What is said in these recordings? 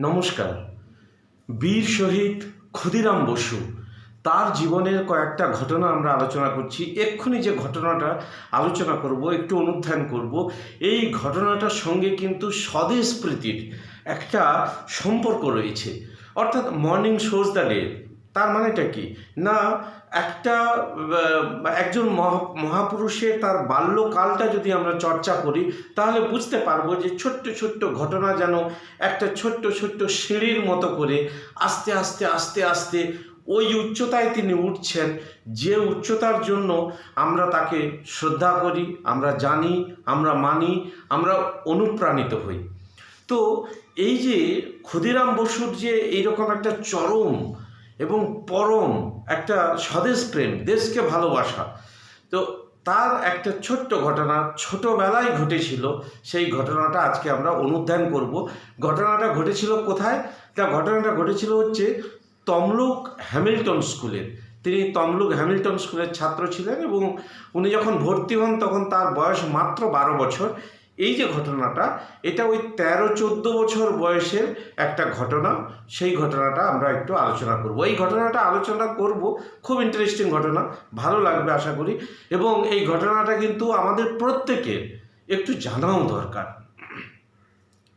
নমস্কার। বীর শহীদ ক্ষুদিরাম বসু, তার জীবনের কয়েকটা ঘটনা আমরা আলোচনা করছি। এক্ষুনি যে ঘটনাটা আলোচনা করব, একটু অনুধ্যান করব, এই ঘটনাটার সঙ্গে কিন্তু স্বদেশ প্রীতির একটা সম্পর্ক রয়েছে। অর্থাৎ মর্নিং শোজ দ্য ডে তার মানেটা কি? না, একটা একজন মহা- মহাপুরুষের তার বাল্যকালটা যদি আমরা চর্চা করি, তাহলে বুঝতে পারব যে ছোট্ট ছোট্ট ঘটনা যেন একটা ছোট্ট ছোট্ট সিঁড়ির মতো করে আস্তে আস্তে আস্তে আস্তে ওই উচ্চতায় তিনি উঠছেন। যে উচ্চতার জন্য আমরা তাকে শ্রদ্ধা করি, আমরা জানি, আমরা মানি, আমরা অনুপ্রাণিত হই। তো এই যে ক্ষুদিরাম বসুর যে এইরকম একটা চরম এবং পরম একটা স্বদেশ প্রেম, দেশকে ভালোবাসা। তো তার একটা ছোট্ট ঘটনা ছোটবেলায় ঘটেছিল। সেই ঘটনাটা আজকে আমরা অনুধ্যান করব। ঘটনাটা ঘটেছিল কোথায়? তা ঘটনাটা ঘটেছিল হচ্ছে তমলুক হ্যামিল্টন স্কুলের তিনি তমলুক হ্যামিল্টন স্কুলের ছাত্র ছিলেন এবং উনি যখন ভর্তি হন তখন তার বয়স মাত্র বারো বছর। এই যে ঘটনাটা, এটা ওই তেরো, চোদ্দ বছর বয়সের একটা ঘটনা। সেই ঘটনাটা আমরা একটু আলোচনা করব। এই ঘটনাটা আলোচনা করব, খুব ইন্টারেস্টিং ঘটনা, ভালো লাগবে আশা করি। এবং এই ঘটনাটা কিন্তু আমাদের প্রত্যেকের একটু জানাও দরকার।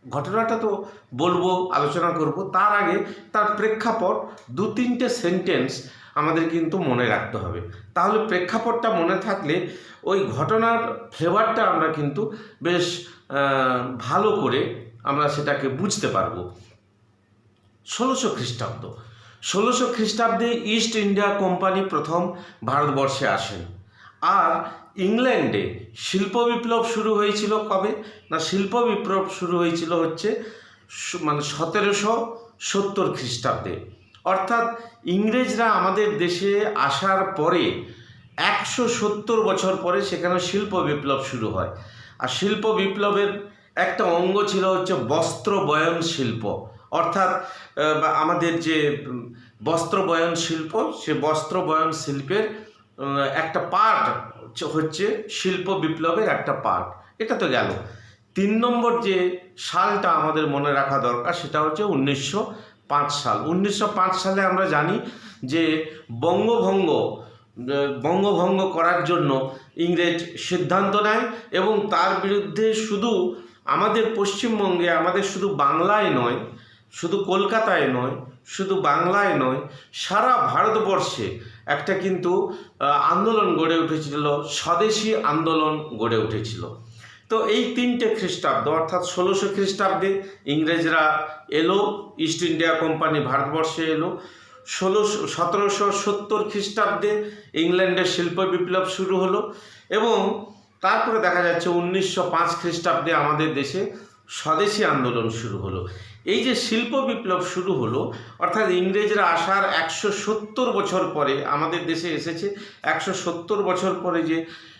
ঘটনাটা তো বলব, আলোচনা করব। তার আগে তার প্রেক্ষাপট দু তিনটে সেন্টেন্স আমাদের কিন্তু মনে রাখতে হবে। তাহলে প্রেক্ষাপটটা মনে থাকলে ওই ঘটনার ফ্লেভারটা আমরা কিন্তু বেশ ভালো করে আমরা সেটাকে বুঝতে পারব। ষোলোশো খ্রিস্টাব্দ। ষোলোশো খ্রিস্টাব্দে ইস্ট ইন্ডিয়া কোম্পানি প্রথম ভারতবর্ষে আসেন। আর ইংল্যান্ডে শিল্প বিপ্লব শুরু হয়েছিল কবে? না, শিল্প বিপ্লব শুরু হয়েছিল হচ্ছে মানে সতেরোশো সত্তর খ্রিস্টাব্দে। অর্থাৎ ইংরেজরা আমাদের দেশে আসার পরে একশো সত্তর বছর পরে সেখানে শিল্প বিপ্লব শুরু হয়। আর শিল্প বিপ্লবের একটা অঙ্গ ছিল হচ্ছে বস্ত্র বয়ন শিল্প। অর্থাৎ আমাদের যে বস্ত্র বয়ন শিল্প, সে বস্ত্র বয়ন শিল্পের একটা পার্ট হচ্ছে শিল্প বিপ্লবের একটা পার্ট এটা তো গেল। তিন নম্বর যে সালটা আমাদের মনে রাখা দরকার, সেটা হচ্ছে উনিশশো পাঁচ সাল। উনিশশো পাঁচ সালে আমরা জানি যে বঙ্গভঙ্গ বঙ্গভঙ্গ করার জন্য ইংরেজ সিদ্ধান্ত নেয় এবং তার বিরুদ্ধে শুধু আমাদের পশ্চিমবঙ্গে, আমাদের শুধু বাংলায় নয়, শুধু কলকাতায় নয়, শুধু বাংলায় নয়, সারা ভারতবর্ষে একটা কিন্তু আন্দোলন গড়ে উঠেছিল, স্বদেশী আন্দোলন গড়ে উঠেছিল। তো এই তিনটে খ্রিস্টাব্দ, অর্থাৎ ষোলোশো খ্রিস্টাব্দে ইংরেজরা এলো, ইস্ট ইন্ডিয়া কোম্পানি ভারতবর্ষে এলো। ষোলোশো, সতেরোশো সত্তর খ্রিস্টাব্দে ইংল্যান্ডের শিল্প বিপ্লব শুরু হলো এবং তারপরে দেখা যাচ্ছে উনিশশো পাঁচ খ্রিস্টাব্দে আমাদের দেশে স্বদেশী আন্দোলন শুরু হলো। এই যে শিল্প বিপ্লব শুরু হলো, অর্থাৎ ইংরেজরা আসার একশো সত্তর বছর পরে আমাদের দেশে এসেছে, একশো সত্তর বছর পরে যে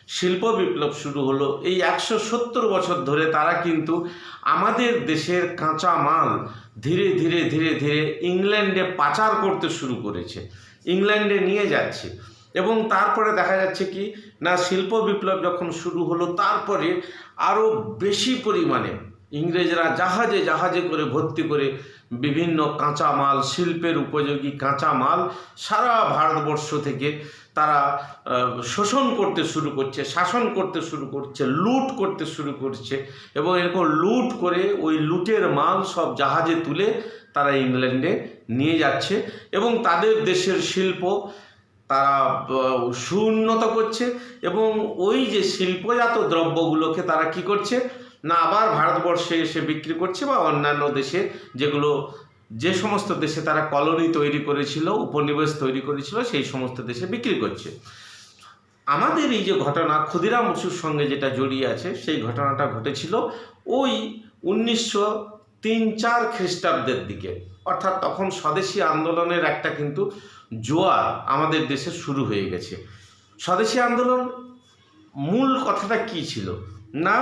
শিল্প বিপ্লব শুরু হলো এই একশো সত্তর বছর ধরে তারা কিন্তু আমাদের দেশের কাঁচা মাল ধীরে ধীরে ধীরে ধীরে ইংল্যান্ডে পাচার করতে শুরু করেছে, ইংল্যান্ডে নিয়ে যাচ্ছে। এবং তারপরে দেখা যাচ্ছে কি, না, শিল্প বিপ্লব যখন শুরু হলো, তারপরে আরও বেশি পরিমাণে ইংরেজরা জাহাজে জাহাজে করে ভর্তি করে বিভিন্ন কাঁচা মাল শিল্পের উপযোগী কাঁচা মাল সারা ভারতবর্ষ থেকে তারা শোষণ করতে শুরু করছে, শাসন করতে শুরু করছে, লুট করতে শুরু করছে এবং এরকম লুট করে ওই লুটের মাল সব জাহাজে তুলে তারা ইংল্যান্ডে নিয়ে যাচ্ছে এবং তাদের দেশের শিল্প তারা সুউন্নত করছে এবং ওই যে শিল্পজাত দ্রব্যগুলোকে তারা কি করছে? না আবার ভারতবর্ষে এসে বিক্রি করছে বা অন্যান্য দেশে যেগুলো, যে সমস্ত দেশে তারা কলোনি তৈরি করেছিল, উপনিবেশ তৈরি করেছিল, সেই সমস্ত দেশে বিক্রি করছে। আমাদের এই যে ঘটনা, ক্ষুদিরাম বসুর সঙ্গে যেটা জড়িয়ে আছে, সেই ঘটনাটা ঘটেছিল ওই উনিশশো তিন চার খ্রিস্টাব্দের দিকে। অর্থাৎ তখন স্বদেশী আন্দোলনের একটা কিন্তু জোয়ার আমাদের দেশে শুরু হয়ে গেছে। স্বদেশী আন্দোলন মূল কথাটা কি ছিল? না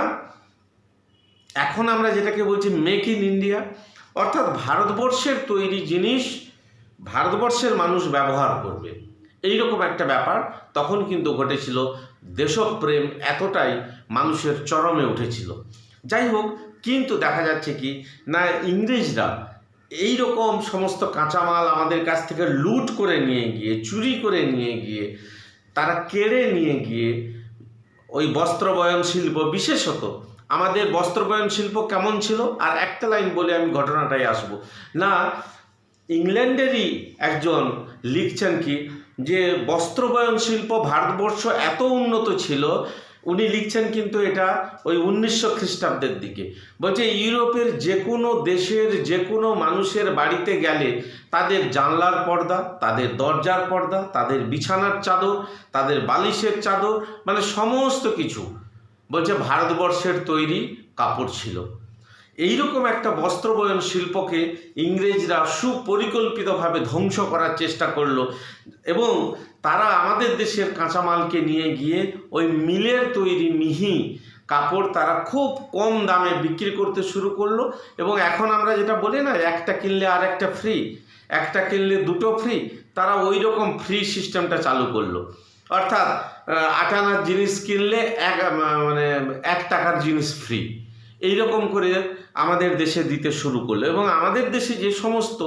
এখন আমরা যেটাকে বলছি মেক ইন ইন্ডিয়া অর্থাৎ ভারতবর্ষের তৈরি জিনিস ভারতবর্ষের মানুষ ব্যবহার করবে। এইরকম একটা ব্যাপার তখন কিন্তু ঘটেছিল। দেশপ্রেম এতটাই মানুষের চরমে উঠেছিল। যাই হোক, কিন্তু দেখা যাচ্ছে কি, না, ইংরেজরা এই রকম সমস্ত কাঁচামাল আমাদের কাছ থেকে লুট করে নিয়ে গিয়ে, চুরি করে নিয়ে গিয়ে, তারা কেড়ে নিয়ে গিয়ে ওই বস্ত্রবয়ন শিল্প বিশেষত আমাদের বস্ত্রবয়ন শিল্প কেমন ছিল? আর একটা লাইন বলে আমি ঘটনাটাই আসব। না, ইংল্যান্ডেরই একজন লিখছেন কি, যে বস্ত্রবয়ন শিল্প ভারতবর্ষ এত উন্নত ছিল, উনি লিখছেন কিন্তু এটা ওই উনিশশো খ্রিস্টাব্দের দিকে। বলছে, ইউরোপের যে কোনো দেশের যে কোনো মানুষের বাড়িতে গেলে তাদের জানলার পর্দা, তাদের দরজার পর্দা, তাদের বিছানার চাদর, তাদের বালিশের চাদর মানে সমস্ত কিছু। বলছে ভারতবর্ষের তৈরি কাপড় ছিল। এইরকম একটা বস্ত্রবয়ন শিল্পকে ইংরেজরা সুপরিকল্পিতভাবে ধ্বংস করার চেষ্টা করল এবং তারা আমাদের দেশের কাঁচামালকে নিয়ে গিয়ে ওই মিলের তৈরি মিহি কাপড় তারা খুব কম দামে বিক্রি করতে শুরু করল এবং এখন আমরা যেটা বলি না, একটা কিনলে আর একটা ফ্রি একটা কিনলে দুটো ফ্রি তারা ওই রকম ফ্রি সিস্টেমটা চালু করল। অর্থাৎ আহ, আটানার জিনিস কিনলে এক মানে এক টাকার জিনিস ফ্রি এই রকম করে আমাদের দেশে দিতে শুরু করল এবং আমাদের দেশে যে সমস্ত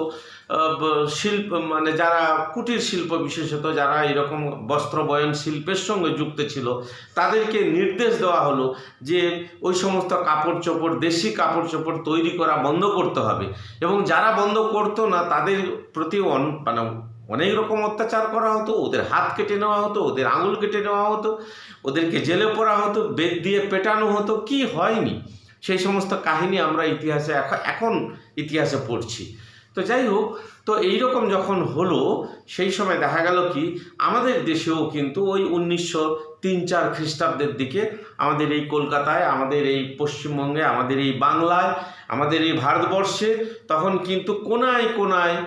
শিল্প মানে যারা কুটির শিল্প বিশেষত যারা এরকম বস্ত্র বয়ন শিল্পের সঙ্গে যুক্ত ছিল তাদেরকে নির্দেশ দেওয়া হলো যে ওই সমস্ত কাপড় চোপড় দেশি কাপড় চোপড় তৈরি করা বন্ধ করতে হবে। এবং যারা বন্ধ করতো না তাদের প্রতি মানে অনেক রকম অত্যাচার করা হতো, ওদের হাত কেটে নেওয়া হতো, ওদের আঙুল কেটে নেওয়া হতো, ওদেরকে জেলে পড়া হতো, বেদ দিয়ে পেটানো হতো, কি হয়নি? সেই সমস্ত কাহিনী আমরা ইতিহাসে এখন ইতিহাসে পড়ছি। তো যাই হোক, তো এইরকম যখন হলো, সেই সময় দেখা গেল কি, আমাদের দেশেও কিন্তু ওই উনিশশো তিন চার খ্রিস্টাব্দের দিকে আমাদের এই কলকাতায়, আমাদের এই পশ্চিমবঙ্গে, আমাদের এই বাংলায়, আমাদের এই ভারতবর্ষে তখন কিন্তু কোনায় কোনায়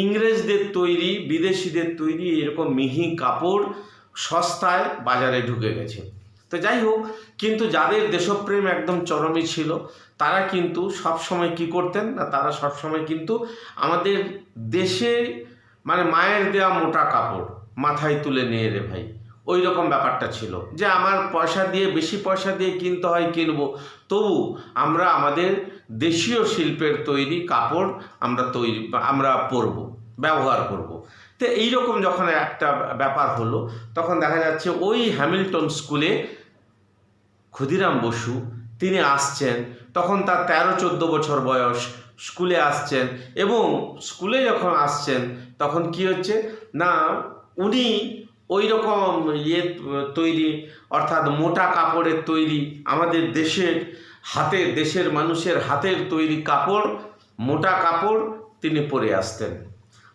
ইংরেজদের তৈরি, বিদেশিদের তৈরি এরকম মিহি কাপড় সস্তায় বাজারে ঢুকে গেছে। তো যাই হোক কিন্তু যাদের দেশপ্রেম একদম চরমই ছিল, তারা কিন্তু সব সময় কি করতেন না, তারা সব সময় কিন্তু আমাদের দেশে মানে মায়ের দেওয়া মোটা কাপড় মাথায় তুলে নিয়ে রে ভাই ওই রকম ব্যাপারটা ছিল যে আমার পয়সা দিয়ে, বেশি পয়সা দিয়ে কিনতে হয়, কিনবো তবু আমরা আমাদের দেশীয় শিল্পের তৈরি কাপড় আমরা তৈরি, আমরা পরবো, ব্যবহার করব। তো এইরকম যখন একটা ব্যাপার হলো, তখন দেখা যাচ্ছে ওই হ্যামিল্টন স্কুলে ক্ষুদিরাম বসু, তিনি আসছেন। তখন তার তেরো চোদ্দ বছর বয়স। স্কুলে আসছেন এবং স্কুলে যখন আসছেন, তখন কি হচ্ছে? না, উনি ওই রকম ইয়ে তৈরি, অর্থাৎ মোটা কাপড়ের তৈরি, আমাদের দেশের হাতে, দেশের মানুষের হাতের তৈরি কাপড়, মোটা কাপড় তিনি পরে আসতেন।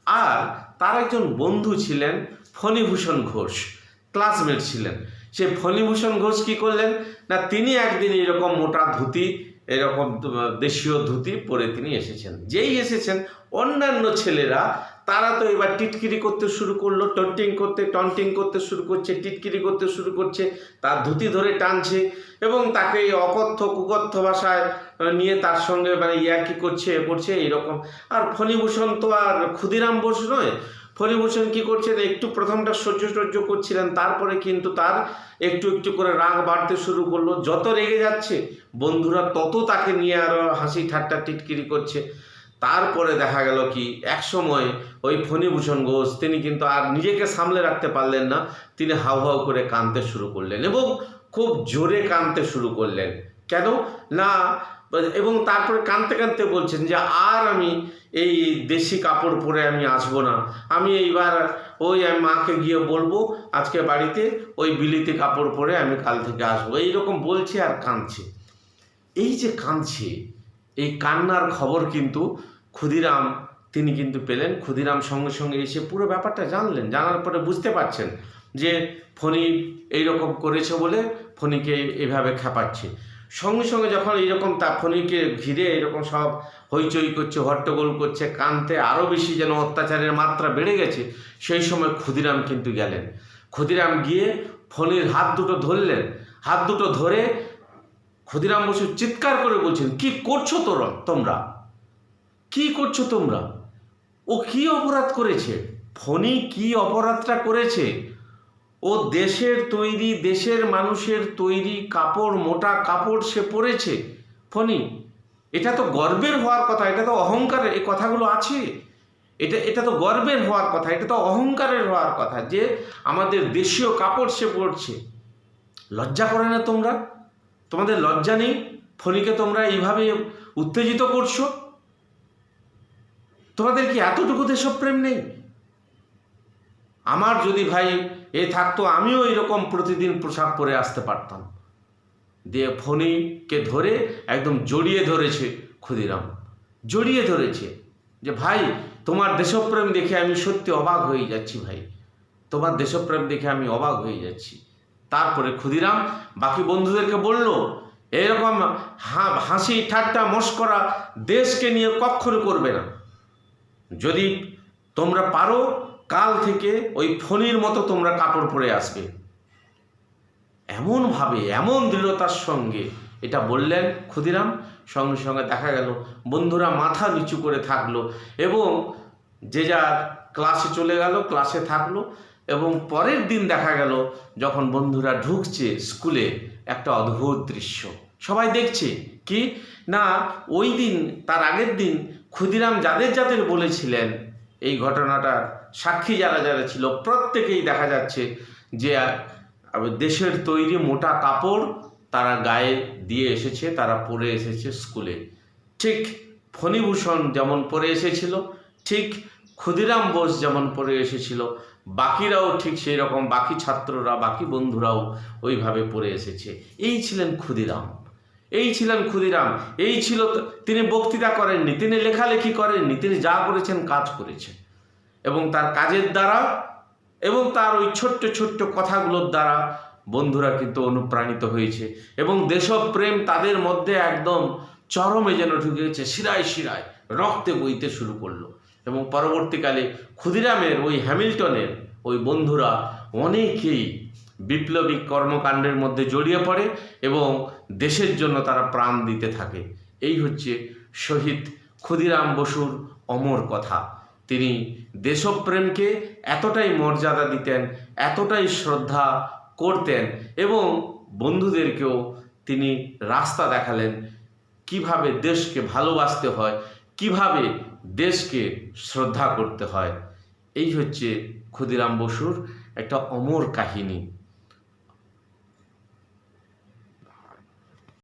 আর তার একজন বন্ধু ছিলেন ফণীভূষণ ঘোষ, ক্লাসমেট ছিলেন। সে ফণীভূষণ ঘোষ কী করলেন? না, তিনি একদিন এরকম মোটা ধুতি এরকম দেশীয় ধুতি পরে তিনি এসেছেন। যেই এসেছেন, অন্যান্য ছেলেরা, তারা তো এবার টিটকিরি করতে শুরু করল, টন্টিং করতে টন্টিং করতে শুরু করছে, টিটকিরি করতে শুরু করছে, তার ধুতি ধরে টানছে এবং তাকে এই অকথ্য, কুকথ্য ভাষায় নিয়ে তার সঙ্গে মানে ইয়ার্কি করছে, এ করছে, এইরকম। আর ফণীভূষণ তো আর ক্ষুদিরাম বোস নয় ফণীভূষণ কি করছেন একটু প্রথমটা সহ্য সহ্য করছিলেন, তারপরে কিন্তু তার একটু একটু করে রাগ বাড়তে শুরু করল। যত রেগে যাচ্ছে, বন্ধুরা তত তাকে নিয়ে আরও হাসি ঠাট্টা টিটকিরি করছে। তারপরে দেখা গেল কি, এক সময় ওই ফণীভূষণ ঘোষ, তিনি কিন্তু আর নিজেকে সামলে রাখতে পারলেন না। তিনি হাউ হাউ করে কাঁদতে শুরু করলেন এবং খুব জোরে কাঁদতে শুরু করলেন। কেন? না এবং তারপরে কাঁদতে কাঁদতে বলছেন যে আর আমি এই দেশি কাপড় পরে আমি আসব না। আমি এইবার ওই আমি মাকে গিয়ে বলব, আজকে বাড়িতে ওই বিলিতি কাপড় পরে আমি কাল থেকে আসব। এইরকম বলছে আর কাঁদছে। এই যে কাঁদছে, এই কান্নার খবর কিন্তু ক্ষুদিরাম, তিনি কিন্তু পেলেন। ক্ষুদিরাম সঙ্গে সঙ্গে এসে পুরো ব্যাপারটা জানলেন। জানার পরে বুঝতে পারছেন যে ফণি এইরকম করেছে বলে ফণিকে এভাবে খেপাচ্ছে। সঙ্গে সঙ্গে যখন এইরকম তা ফণিকে ঘিরে এরকম সব হইচই করছে, হট্টগোল করছে, কানতে আরও বেশি যেন অত্যাচারের মাত্রা বেড়ে গেছে, সেই সময় ক্ষুদিরাম কিন্তু গেলেন। ক্ষুদিরাম গিয়ে ফণির হাত দুটো ধরলেন। হাত দুটো ধরে ক্ষুদিরাম বসু চিৎকার করে বলছেন, কি করছ তোরা, তোমরা? কি করছ তোমরা? ও কি অপরাধ করেছে? ফণি কি অপরাধটা করেছে? ও দেশের তৈরি, দেশের মানুষের তৈরি কাপড়, মোটা কাপড় সে পরেছে। ফণি, এটা তো গর্বের হওয়ার কথা, এটা তো অহংকারের, এই কথাগুলো আছে। এটা এটা তো গর্বের হওয়ার কথা, এটা তো অহংকারের হওয়ার কথা যে আমাদের দেশীয় কাপড় সে পড়ছে লজ্জা করে না তোমরা? তোমাদের লজ্জা নেই? ফণিকে তোমরা এইভাবে উত্তেজিত করছ? তোমাদের কি এতটুকু দেশপ্রেম নেই? আমার যদি ভাই এ থাকতো, আমিও এরকম প্রতিদিন পোশাক পরে আসতে পারতাম। দিয়ে ফণিকে ধরে একদম জড়িয়ে ধরেছে ক্ষুদিরাম। জড়িয়ে ধরেছে যে, ভাই, তোমার দেশপ্রেম দেখে আমি সত্যি অবাক হয়ে যাচ্ছি ভাই। তোমার দেশপ্রেম দেখে আমি অবাক হয়ে যাচ্ছি। তারপরে ক্ষুদিরাম বাকি বন্ধুদেরকে বলল, এরকম হাসি, ঠাট্টা, মস্করা দেশকে নিয়ে কক্ষণ করবে না। যদি তোমরা পারো কাল থেকে ওই ফণির মতো তোমরা কাপড় পরে আসবে। এমনভাবে, এমন দৃঢ়তার সঙ্গে এটা বললেন ক্ষুদিরাম। সঙ্গে সঙ্গে দেখা গেল, বন্ধুরা মাথা নিচু করে থাকল এবং যে যার ক্লাসে চলে গেল, ক্লাসে থাকল এবং পরের দিন দেখা গেল যখন বন্ধুরা ঢুকছে স্কুলে একটা অদ্ভুত দৃশ্য। সবাই দেখছে কি? না, ওই দিন, তার আগের দিন ক্ষুদিরাম যাদের যাদের বলেছিলেন, এই ঘটনাটার সাক্ষী যারা যারা ছিল, প্রত্যেকেই দেখা যাচ্ছে যে দেশের তৈরি মোটা কাপড় তারা গায়ে দিয়ে এসেছে, তারা পরে এসেছে স্কুলে ঠিক ফণিভূষণ যেমন পরে এসেছিল, ঠিক ক্ষুদিরাম বোস যেমন পরে এসেছিল, বাকিরাও ঠিক সেই রকম বাকি ছাত্ররা, বাকি বন্ধুরাও ওইভাবে পড়ে এসেছে। এই ছিলেন ক্ষুদিরাম। এই ছিলেন ক্ষুদিরাম। এই ছিল তিনি বক্তৃতা করেননি, তিনি লেখালেখি করেননি, তিনি যা করেছেন কাজ করেছেন। এবং তার কাজের দ্বারা এবং তার ওই ছোট্ট ছোট্ট কথাগুলোর দ্বারা বন্ধুরা কিন্তু অনুপ্রাণিত হয়েছে এবং দেশপ্রেম তাদের মধ্যে একদম চরমে যেন ঢুকেছে শিরায় শিরায়, রক্তে বইতে শুরু করল। এবং পরবর্তীকালে ক্ষুদিরামের, ওই হ্যামিল্টনের ওই বন্ধুরা অনেকেই বিপ্লবী কর্মকাণ্ডের মধ্যে জড়িয়ে পড়ে এবং দেশের জন্য তারা প্রাণ দিতে থাকে। এই হচ্ছে শহীদ ক্ষুদিরাম বসুর অমর কথা। তিনি দেশপ্রেমকে এতটাই মর্যাদা দিতেন, এতটাই শ্রদ্ধা করতেন এবং বন্ধুদেরকেও তিনি রাস্তা দেখালেন কীভাবে দেশকে ভালোবাসতে হয়, কীভাবে দেশকে শ্রদ্ধা করতে হয়। এই হচ্ছে ক্ষুদিরাম বসুর একটা অমর কাহিনী।